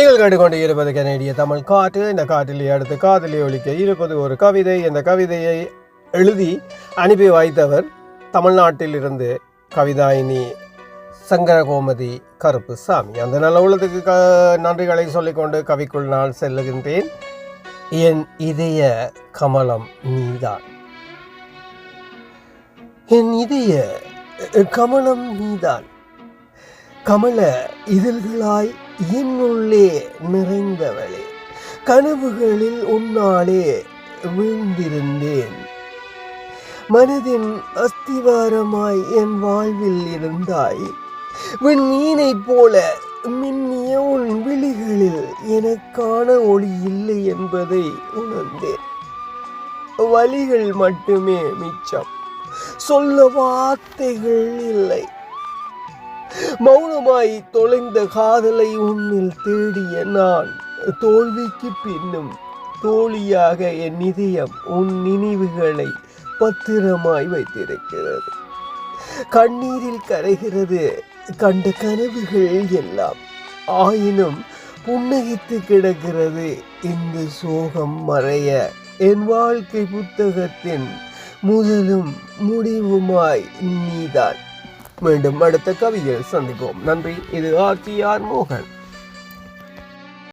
நீங்கள் கேட்டுக்கொண்டு இருப்பது கனேடிய தமிழ் காற்று இந்த காற்றிலே அடுத்து காதலி ஒழிக்க இருப்பது ஒரு கவிதை. இந்த கவிதையை எழுதி அனுப்பி வைத்தவர் தமிழ்நாட்டிலிருந்து கவிதாயினி சங்கரகோமதி கருப்பு சாமி அந்த நல்ல உள்ளத்துக்கு க நன்றிகளை சொல்லிக்கொண்டு கவிக்குள் நான் செல்லுகின்றேன். என் இதய கமலம் நீதான். என் இதய கமலம் நீதான். கமல இதழ்களாய் என்னுள்ளே நிறைந்தவளே கனவுகளில் உன்னாலே வீழ்ந்திருந்தேன். மனதின் அஸ்திவாரமாய் என் வாழ்வில் இருந்தாய். விண்மீனைப் போல மின்னிய உன் விழிகளில் எனக்கான ஒளி இல்லை என்பதை உணர்ந்தேன். வழிகள் மட்டுமே மிச்சம். சொல்ல வார்த்தைகள் இல்லை. மௌனமாய் தொலைந்த காதலை உன்னில் தேடிய நான் தோல்விக்கு பின்னும் தோழியாக என் இதயம் உன் நினைவுகளை பத்திரமாய் வைத்திருக்கிறது. கண்ணீரில் கரைகிறது கண்ட கனவுகள் எல்லாம் ஆயினும் புன்னகித்து கிடக்கிறது இந்த சோகம் மறைய. என் வாழ்க்கை புத்தகத்தின் முதலும் முடிவுமாய் நீதான் மீண்டும் அடுத்த கவியில் சந்திப்போம். நன்றி. இது ஆர்டிஆர் மோகன்.